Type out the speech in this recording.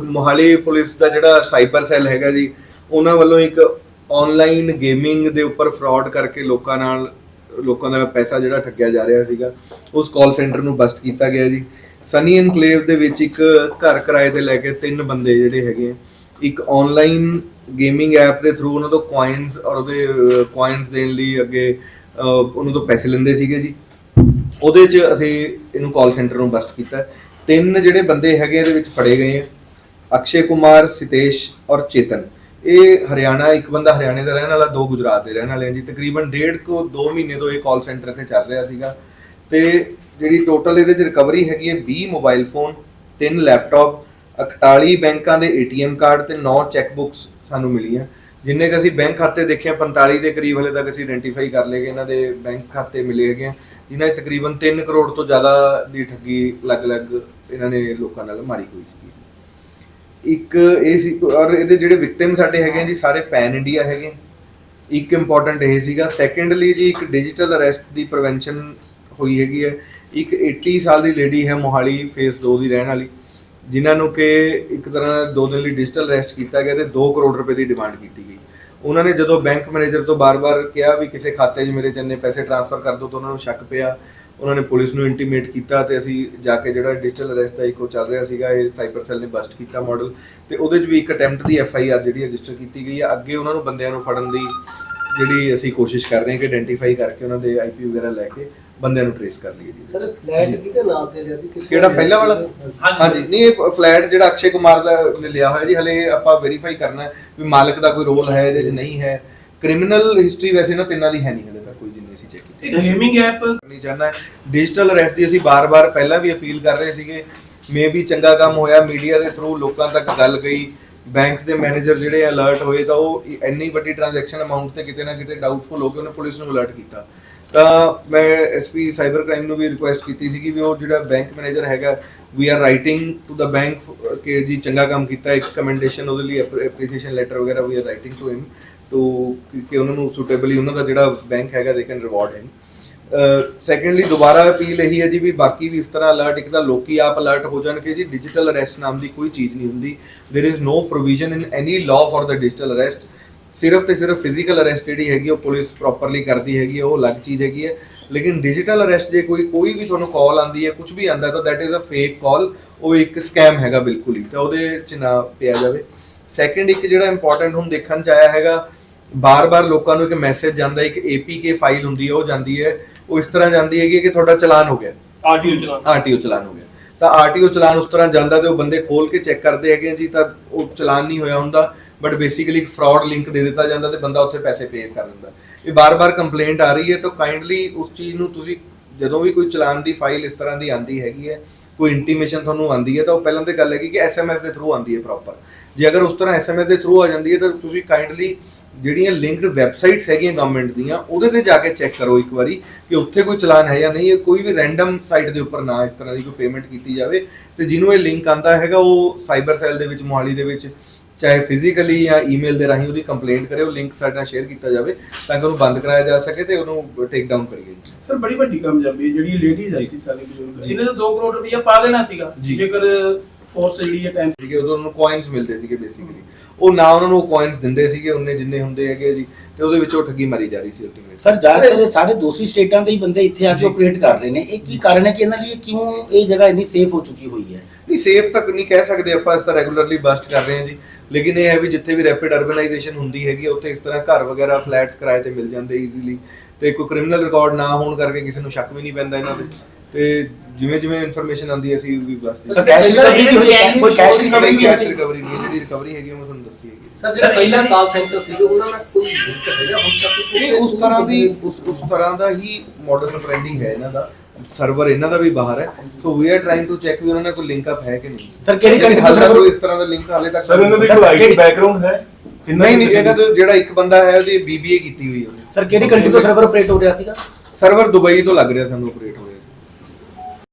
Mohali police ਦਾ ਜਿਹੜਾ cyber cell ਹੈਗਾ ਜੀ ਉਹਨਾਂ ਵੱਲੋਂ ਇੱਕ ਆਨਲਾਈਨ ਗੇਮਿੰਗ ਦੇ ਉੱਪਰ ਫਰਾਡ ਕਰਕੇ ਲੋਕਾਂ ਨਾਲ ਲੋਕਾਂ ਦਾ ਪੈਸਾ ਜਿਹੜਾ ਠੱਗਿਆ ਜਾ ਰਿਹਾ ਸੀਗਾ ਉਸ ਕਾਲ ਸੈਂਟਰ ਨੂੰ ਬਸਟ ਕੀਤਾ ਗਿਆ ਜੀ। ਸਨੀ ਐਨਕਲੇਵ ਦੇ ਵਿੱਚ ਇੱਕ ਘਰ ਕਿਰਾਏ ਤੇ ਲੈ ਕੇ ਤਿੰਨ ਬੰਦੇ ਜਿਹੜੇ ਹੈਗੇ ਆ, ਇੱਕ ਆਨਲਾਈਨ ਗੇਮਿੰਗ ਐਪ ਦੇ ਥਰੂ ਉਹਨਾਂ ਤੋਂ ਕੁਆਇਨਸ ਔਰ ਉਹਦੇ ਕੁਆਇਨਸ ਦੇਣ ਲਈ ਅੱਗੇ ਉਹਨਾਂ ਤੋਂ ਪੈਸੇ ਲੈਂਦੇ ਸੀਗੇ ਜੀ। ਉਹਦੇ 'ਚ ਅਸੀਂ ਇਹਨੂੰ ਕਾਲ ਸੈਂਟਰ ਨੂੰ ਬਸਟ ਕੀਤਾ। ਤਿੰਨ ਜਿਹੜੇ ਬੰਦੇ ਹੈਗੇ ਇਹਦੇ ਵਿੱਚ ਫੜੇ ਗਏ ਆ। ਅਕਸ਼ੇ ਕੁਮਾਰ ਸਿਤੇਸ਼ ਔਰ ਚੇਤਨ। ਇਹ ਹਰਿਆਣਾ ਇੱਕ ਬੰਦਾ ਹਰਿਆਣੇ ਦਾ ਰਹਿਣ ਵਾਲਾ ਦੋ ਗੁਜਰਾਤ ਦੇ ਰਹਿਣ ਵਾਲੇ ਆ ਜੀ। ਤਕਰੀਬਨ ਡੇਢ ਕੋ 2 ਮਹੀਨੇ ਤੋਂ ਇਹ ਕਾਲ ਸੈਂਟਰ ਤੇ ਚੱਲ ਰਿਹਾ ਸੀਗਾ। ਤੇ ਜਿਹੜੀ ਟੋਟਲ ਇਹਦੇ ਚ ਰਿਕਵਰੀ ਹੈਗੀ ਹੈ 20 ਮੋਬਾਈਲ ਫੋਨ 3 ਲੈਪਟਾਪ 41 ਬੈਂਕਾਂ ਦੇ ਏਟੀਐਮ ਕਾਰਡ ਤੇ 9 ਚੈੱਕ ਬੁੱਕਸ ਸਾਨੂੰ ਮਿਲੀਆਂ। ਜਿੰਨੇ ਕ ਅਸੀਂ ਬੈਂਕ ਖਾਤੇ ਦੇਖੇ ਆ, 45 ਦੇ ਕਰੀਬ ਹਲੇ ਤੱਕ ਅਸੀਂ ਆਇਡੈਂਟੀਫਾਈ ਕਰ ਲਏ ਕਿ ਇਹਨਾਂ ਦੇ ਬੈਂਕ ਖਾਤੇ ਮਿਲੇ ਹੈਗੇ ਆ। ਜਿਨ੍ਹਾਂ 'ਚ ਤਕਰੀਬਨ 3 ਕਰੋੜ ਤੋਂ ਜ਼ਿਆਦਾ ਦੀ ਠੱਗੀ ਅਲੱਗ-ਅਲੱਗ ਇਹਨਾਂ ਨੇ ਲੋਕਾਂ ਨਾਲ ਮਾਰੀ ਹੋਈ ਸੀ ਇੱਕ ਇਹ ਸੀ, ਔਰ ਇਹਦੇ ਜਿਹੜੇ ਵਿਕਟਿਮ ਸਾਡੇ ਹੈਗੇ ਆ ਜੀ, ਸਾਰੇ ਪੈਨ ਇੰਡੀਆ ਹੈਗੇ ਇੱਕ ਇੰਪੋਰਟੈਂਟ ਇਹ ਸੀਗਾ। ਸੈਕੰਡਲੀ ਜੀ, ਇੱਕ ਡਿਜੀਟਲ ਅਰੈਸਟ ਦੀ ਪ੍ਰੀਵੈਂਸ਼ਨ ਹੋਈ ਹੈਗੀ ਹੈ ਇੱਕ 80 ਸਾਲ ਦੀ ਲੇਡੀ ਹੈ ਮੋਹਾਲੀ ਫੇਸ 2 ਦੀ ਰਹਿਣ ਵਾਲੀ, ਜਿਨ੍ਹਾਂ ਨੂੰ ਕਿ ਇੱਕ ਤਰ੍ਹਾਂ ਦੋ ਦਿਨ ਲਈ ਡਿਜੀਟਲ ਅਰੈਸਟ ਕੀਤਾ ਗਿਆ ਤੇ 2 ਕਰੋੜ ਰੁਪਏ ਦੀ ਡਿਮਾਂਡ ਕੀਤੀ ਗਈ। ਉਹਨਾਂ ਨੇ ਜਦੋਂ ਬੈਂਕ ਮੈਨੇਜਰ ਤੋਂ ਬਾਰ-ਬਾਰ ਕਿਹਾ ਵੀ ਕਿਸੇ ਖਾਤੇ 'ਚ ਮੇਰੇ ਚੰਨੇ ਪੈਸੇ ਟ੍ਰਾਂਸਫਰ ਕਰ ਦਿਓ ਤਾਂ ਉਹਨਾਂ ਨੂੰ ਸ਼ੱਕ ਪਿਆ। ਉਹਨਾਂ ਨੇ ਪੁਲਿਸ ਨੂੰ ਇੰਟੀਮੇਟ ਕੀਤਾ ਤੇ ਅਸੀਂ ਜਾ ਕੇ ਜਿਹੜਾ ਡਿਜੀਟਲ ਅਰੈਸਟ ਦਾ ਇੱਕੋ ਚੱਲ ਰਿਹਾ ਸੀਗਾ ਇਹ ਸਾਈਬਰ ਸੈੱਲ ਨੇ ਬਸਟ ਕੀਤਾ ਮਾਡਲ ਤੇ ਉਹਦੇ 'ਚ ਵੀ ਇੱਕ ਅਟੈਂਪਟ ਦੀ ਐਫ ਆਈ ਆਰ ਜਿਹੜੀ ਰਜਿਸਟਰ ਕੀਤੀ ਗਈ ਹੈ। ਅੱਗੇ ਉਹਨਾਂ ਨੂੰ ਬੰਦਿਆਂ ਨੂੰ ਫੜਨ ਦੀ ਜਿਹੜੀ ਅਸੀਂ ਕੋਸ਼ਿਸ਼ ਕਰ ਰਹੇ ਹਾਂ ਕਿ ਆਇਡੈਂਟੀਫਾਈ ਕਰਕੇ ਉਹਨਾਂ ਦੇ ਆਈਪੀ ਵਗੈਰਾ ਲੈ ਕੇ ਬੰਦਿਆਂ ਨੂੰ ਟ੍ਰੇਸ ਕਰ ਲਈਏ। ਜੀ ਸਰ ਫਲੈਟ ਕਿਹਦੇ ਨਾਮ ਤੇ ਲਿਆ ਸੀ ਕਿਸ ਕਿਹੜਾ ਪਹਿਲਾ ਵਾਲਾ? ਹਾਂਜੀ। ਨਹੀਂ ਇਹ ਫਲੈਟ ਜਿਹੜਾ ਅਕਸ਼ੇ ਕੁਮਾਰ ਦਾ ਨੇ ਲਿਆ ਹੋਇਆ ਜੀ ਹਲੇ ਆਪਾਂ ਵੈਰੀਫਾਈ ਕਰਨਾ ਹੈ ਵੀ ਮਾਲਕ ਦਾ ਕੋਈ ਰੋਲ ਹੈ ਇਹਦੇ 'ਚ ਨਹੀਂ ਹੈ। ਕ੍ਰਿਮੀਨਲ ਹਿਸਟਰੀ ਵੈਸੇ ਨਾ ਤਿੰਨਾਂ ਦੀ ਹੈ ਨਹੀਂ ਹਲੇ ਤੱਕ ਕੋਈ। ਇਹ ਗੇਮਿੰਗ ਐਪ ਕਰਨੀ ਚਾਹੁੰਦਾ ਡਿਜੀਟਲ ਅਰੈਸਟ ਦੀ ਅਸੀਂ ਬਾਰ-ਬਾਰ ਪਹਿਲਾਂ ਵੀ ਅਪੀਲ ਕਰ ਰਹੇ ਸੀਗੇ। ਮੇ ਵੀ ਚੰਗਾ ਕੰਮ ਹੋਇਆ ਮੀਡੀਆ ਦੇ ਥਰੂ ਲੋਕਾਂ ਤੱਕ ਗੱਲ ਗਈ ਬੈਂਕਸ ਦੇ ਮੈਨੇਜਰ ਜਿਹੜੇ ਅਲਰਟ ਹੋਏ ਤਾਂ ਉਹ ਇੰਨੀ ਵੱਡੀ ਟ੍ਰਾਂਜੈਕਸ਼ਨ ਅਮਾਉਂਟ ਤੇ ਕਿਤੇ ਨਾ ਕਿਤੇ ਡਾਊਟਫੁਲ ਹੋ ਕੇ ਉਹਨੇ ਪੁਲਿਸ ਨੂੰ ਅਲਰਟ ਕੀਤਾ। ਤਾਂ ਮੈਂ ਐਸਪੀ ਸਾਈਬਰ ਕ੍ਰਾਈਮ ਨੂੰ ਵੀ ਰਿਕੁਐਸਟ ਕੀਤੀ ਸੀਗੀ ਵੀ ਉਹ ਜਿਹੜਾ ਬੈਂਕ ਮੈਨੇਜਰ ਹੈਗਾ we are writing to the bank ਕਿ ਜੀ ਚੰਗਾ ਕੰਮ ਕੀਤਾ, ਇੱਕ ਕਮੈਂਡੇਸ਼ਨ ਉਹਦੇ ਲਈ ਐਪਰੀਸੀਏਸ਼ਨ ਲੈਟਰ ਵਗੈਰਾ we are writing to him ਤੋ ਕਿ ਉਹਨਾਂ ਨੂੰ ਸੂਟੇਬਲੀ ਉਹਨਾਂ ਦਾ ਜਿਹੜਾ ਬੈਂਕ ਹੈਗਾ they can reward him secondly ਦੁਬਾਰਾ ਅਪੀਲ ਇਹੀ ਹੈ ਜੀ ਵੀ ਬਾਕੀ ਵੀ ਇਸ ਤਰ੍ਹਾਂ ਅਲਰਟ ਇੱਕ ਤਾਂ ਲੋਕੀ ਆਪ ਅਲਰਟ ਹੋ ਜਾਣ ਕਿ ਜੀ ਡਿਜੀਟਲ ਅਰੈਸਟ ਨਾਮ ਦੀ ਕੋਈ ਚੀਜ਼ ਨਹੀਂ ਹੁੰਦੀ। There is no provision in any law for the digital arrest ਸਿਰਫ ਤੇ ਸਿਰਫ ਫਿਜ਼ੀਕਲ ਅਰੈਸਟ ਜਿਹੜੀ ਹੈਗੀ ਉਹ ਪੁਲਿਸ ਪ੍ਰੋਪਰਲੀ ਕਰਦੀ ਹੈਗੀ ਉਹ ਅਲੱਗ ਚੀਜ਼ ਹੈਗੀ ਹੈ। ਲੇਕਿਨ ਡਿਜੀਟਲ ਅਰੈਸਟ ਜੇ ਕੋਈ ਕੋਈ ਵੀ ਤੁਹਾਨੂੰ ਕਾਲ ਆਂਦੀ ਹੈ ਕੁਝ ਵੀ ਆਂਦਾ ਤਾਂ that is a fake call ਉਹ ਇੱਕ ਸਕੈਮ ਹੈਗਾ ਬਿਲਕੁਲ ਹੀ, ਤਾਂ ਉਹਦੇ ਚ ਨਾ ਪਿਆ ਜਾਵੇ। ਸੈਕੰਡ ਇੱਕ ਜਿਹੜਾ ਇੰਪੋਰਟੈਂਟ ਹੁਣ ਦੇਖਣ ਚ ਆਇਆ ਹੈਗਾ ਬਾਰ-ਬਾਰ ਲੋਕਾਂ ਨੂੰ ਇੱਕ ਮੈਸੇਜ ਜਾਂਦਾ ਇੱਕ APK ਫਾਈਲ ਹੁੰਦੀ ਹੈ ਉਹ ਜਾਂਦੀ ਹੈ ਉਹ ਇਸ ਤਰ੍ਹਾਂ ਜਾਂਦੀ ਹੈਗੀ ਕਿ ਤੁਹਾਡਾ ਚਲਾਨ ਹੋ ਗਿਆ। ਆਡੀਓ ਚਲਾਉਣਾ ਆਰਟੀਓ ਚਲਾਨ। ਹੋ ਗਿਆ। ਤਾਂ ਆਰਟੀਓ ਚਲਾਨ ਉਸ ਤਰ੍ਹਾਂ ਜਾਂਦਾ ਤੇ ਉਹ ਬੰਦੇ ਖੋਲ ਕੇ ਚੈੱਕ ਕਰਦੇ ਹੈਗੇ ਆ ਜੀ ਤਾਂ ਉਹ ਚਲਾਨ ਨਹੀਂ ਹੋਇਆ ਹੁੰਦਾ ਬਟ ਬੇਸਿਕਲੀ ਇੱਕ ਫਰਾਡ ਲਿੰਕ ਦੇ ਦਿੱਤਾ ਜਾਂਦਾ ਤੇ ਬੰਦਾ ਉੱਥੇ ਪੈਸੇ ਪੇ ਕਰ ਦਿੰਦਾ। ਇਹ ਬਾਰ-ਬਾਰ ਕੰਪਲੇਂਟ ਆ ਰਹੀ ਹੈ ਤਾਂ ਕਾਈਂਡਲੀ ਉਸ ਚੀਜ਼ ਨੂੰ ਤੁਸੀਂ ਜਦੋਂ ਵੀ ਕੋਈ ਚਲਾਨ ਦੀ ਫਾਈਲ ਇਸ ਤਰ੍ਹਾਂ ਦੀ ਆਂਦੀ ਹੈਗੀ ਹੈ ਕੋਈ ਇੰਟੀਮੇਸ਼ਨ ਤੁਹਾਨੂੰ ਆਂਦੀ ਹੈ ਤਾਂ ਉਹ ਪਹਿਲਾਂ ਤੇ ਗੱਲ ਹੈਗੀ ਕਿ ਐਸਐਮਐਸ ਦੇ ਥਰੂ ਆਂਦੀ ਹੈ ਪ੍ਰੋਪਰ ਜੇ ਅਗਰ ਉਸ ਤਰ੍ਹਾਂ ਐਸਐਮਐਸ ਦੇ ਥਰੂ ਆ ਜਾਂਦੀ ਹੈ ਤਾਂ ਤੁਸੀਂ ਕਾਈਂਡਲੀ ਜਿਹੜੀਆਂ ਲਿੰਕਡ ਵੈਬਸਾਈਟਸ ਹੈਗੀਆਂ ਗਵਰਨਮੈਂਟ ਦੀਆਂ, ਉਹਦੇ ਤੇ ਜਾ ਕੇ ਚੈੱਕ ਕਰੋ ਇੱਕ ਵਾਰੀ ਕਿ ਉੱਥੇ ਕੋਈ ਚਲਾਨ ਹੈ ਜਾਂ ਨਹੀਂ ਇਹ ਕੋਈ ਵੀ ਰੈਂਡਮ ਸਾਈਟ ਦੇ ਉੱਪਰ ਨਾ ਇਸ ਤਰ੍ਹਾਂ ਦੀ ਕੋਈ ਪੇਮੈਂਟ ਕੀਤੀ ਜਾਵੇ। ਤੇ ਜਿਹਨੂੰ ਇਹ ਲਿੰਕ ਆਂਦਾ ਹੈਗਾ ਉਹ ਸਾਈਬਰ ਸੈੱਲ ਦੇ ਵਿੱਚ, ਮੋਹਾਲੀ ਦੇ ਵਿੱਚ ਚਾਹੇ ਫਿਜ਼ੀਕਲੀ ਜਾਂ ਈਮੇਲ ਦੇ ਰਾਹੀਂ ਉਹਦੀ ਕੰਪਲੇਂਟ ਕਰੇ ਉਹ ਲਿੰਕ ਸਾਡੇ ਨਾਲ ਸ਼ੇਅਰ ਕੀਤਾ ਜਾਵੇ ਤਾਂ ਕਿ ਉਹਨੂੰ ਬੰਦ ਕਰਾਇਆ ਜਾ ਸਕੇ ਤੇ ਉਹਨੂੰ ਟੇਕ ਡਾਊਨ ਕਰੀਏ ਸਰ ਬੜੀ ਵੱਡੀ ਕਾਮਯਾਬੀ ਹੈ ਜਿਹੜੀ ਲੇਡੀਜ਼। 80 ਸਾਲੀ ਬਜ਼ੁਰਗ ਜੀ। ਇਹਨੇ ਤਾਂ 2 ਕਰੋੜ ਰੁਪਇਆ ਪਾ ਦੇਣਾ ਸੀਗਾ। ਜੇਕਰ ਫੋਰਸ ਜਿਹੜੀ ਹੈ ਟਾਈਮ ਸੀਗੇ ਉਦੋਂ ਉਹਨੂੰ ਕੋਇਨਸ ਮਿਲਦੇ ਸੀਗੇ ਬੇਸਿਕਲੀ ਉਹ ਨਾ ਉਹਨਾਂ ਨੂੰ ਕੋਇਨਸ ਦਿੰਦੇ ਸੀਗੇ ਉਹਨੇ ਜਿੰਨੇ ਹੁੰਦੇ ਹੈਗੇ ਜੀ ਤੇ ਉਹਦੇ ਵਿੱਚ ਉਹ ਠੱਗੀ ਮਾਰੀ ਜਾ ਰਹੀ ਸੀ ਅਲਟੀਮੇਟ ਸਰ ਜ਼ਿਆਦਾਤਰ ਸਾਰੇ ਦੋਸਰੀ ਸਟੇਟਾਂ ਦੇ ਹੀ ਬੰਦੇ ਇੱਥੇ ਆ ਕੇ। ਆਪਰੇਟ ਕਰ ਰਹੇ ਨੇ। ਇਹ ਕੀ ਕਾਰਨ ਹੈ ਕਿ ਇਹਨਾਂ ਲਈ ਕਿਉਂ ਇਹ ਜਗ੍ਹਾ ਇੰਨੀ ਸੇਫ ਹੋ ਚੁੱਕੀ ਹੋਈ ਹੈ? ਨਹੀਂ ਸੇਫ ਤੱਕ ਨਹੀਂ ਕਹਿ ਸਕਦੇ ਆਪਾਂ ਇਸ ਤਰ੍ਹਾਂ ਰੈਗੂਲਰਲੀ ਬਸਟ ਕਰ ਰਹੇ ਹਾਂ ਜੀ। ਲੇਕਿਨ ਇਹ ਹੈ ਵੀ ਜਿੱਥੇ ਵੀ ਰੈਪਿਡ ਅਰਬਨਾਈਜੇਸ਼ਨ ਹੁੰਦੀ ਹੈਗੀ ਉੱਥੇ ਇਸ ਤਰ੍ਹਾਂ ਘਰ ਵਗੈਰਾ ਫਲੈਟਸ ਕਿਰਾਏ ਤੇ ਮਿਲ ਜਾਂਦੇ ਈਜ਼ੀਲੀ ਤੇ ਕੋਈ ਕ੍ਰਿਮੀਨਲ ਰਿਕਾਰਡ ਨਾ ਹੋਣ ਕਰਕੇ ਕਿਸੇ ਨੂੰ ਸ਼ੱਕ ਵੀ ਨਹੀਂ ਪੈਂਦਾ ਇਹਨਾਂ ਤੇ। ਤੇ ਜਿਵੇਂ ਜਿਵੇਂ ਇਨਫੋਰਮੇਸ਼ਨ ਆਉਂਦੀ ਹੈ ਅਸੀਂ ਵੀ ਬਸ ਸਰ ਕੈਸ਼ ਰਿਕਵਰੀ ਵੀ ਹੋਈ ਹੈ ਕੋਈ ਕੈਸ਼ ਰਿਕਵਰੀ ਰਿਕਵਰੀ ਵੀ ਕੈਸ਼ ਹੋਈ ਰਿਕਵਰੀ ਨਹੀਂ ਹੈ, ਜਿਹੜੀ ਰਿਕਵਰੀ ਹੈਗੀ ਉਹ ਮੈਂ ਤੁਹਾਨੂੰ ਦੱਸੀ ਹੈਗੀ ਸਰ ਜਿਹੜਾ ਪਹਿਲਾ ਕਾਲ ਸੈਂਟਰ ਸੀ ਉਹਨਾਂ ਨਾਲ ਕੋਈ ਲਿੰਕ ਹੈਗਾ ਹੁਣ ਤੱਕ ਨਹੀਂ ਉਸ ਤਰ੍ਹਾਂ ਦੀ ਉਸ ਉਸ ਤਰ੍ਹਾਂ ਦਾ ਹੀ ਮਾਡਲ ਫਰੈਂਡਲੀ ਹੈ ਇਹਨਾਂ ਦਾ। ਸਰਵਰ ਇਹਨਾਂ ਦਾ ਵੀ ਬਾਹਰ ਹੈ। So we are trying to check ਵੀ ਉਹਨਾਂ ਨਾਲ ਕੋਈ ਲਿੰਕ ਅਪ ਹੈ ਕਿ ਨਹੀਂ। Sir, ਕਿਹੜੀ country ਹਾਲੇ ਤੋਂ ਤੱਕ ਕੋਈ ਇਸ ਤਰ੍ਹਾਂ ਦਾ ਲਿੰਕ ਹਾਲੇ ਤੱਕ ਸਰ ਇਹਨਾਂ ਦੀ ਕੋਈ ਆਈਟੀ ਬੈਕਗ੍ਰਾਉਂਡ ਹੈ? ਕਿੰਨਾ ਨਹੀਂ ਨਹੀਂ ਇਹਨਾਂ ਦਾ ਜਿਹੜਾ ਇੱਕ ਬੰਦਾ ਹੈ ਉਹਦੀ ਬੀਬੀਏ ਕੀਤੀ ਹੋਈ ਹੈ। ਸਰ ਕਿਹੜੀ ਕੰਟਰੀ ਤੋਂ ਸਰਵਰ ਆਪਰੇਟ ਹੋ ਰਿਹਾ ਸੀਗਾ? ਸਰਵਰ ਦੁਬਈ ਤੋਂ ਲੱਗ ਰਿਹਾ ਸਾਨੂੰ ਆਪਰੇਟ ਹੋ ਰਿਹਾ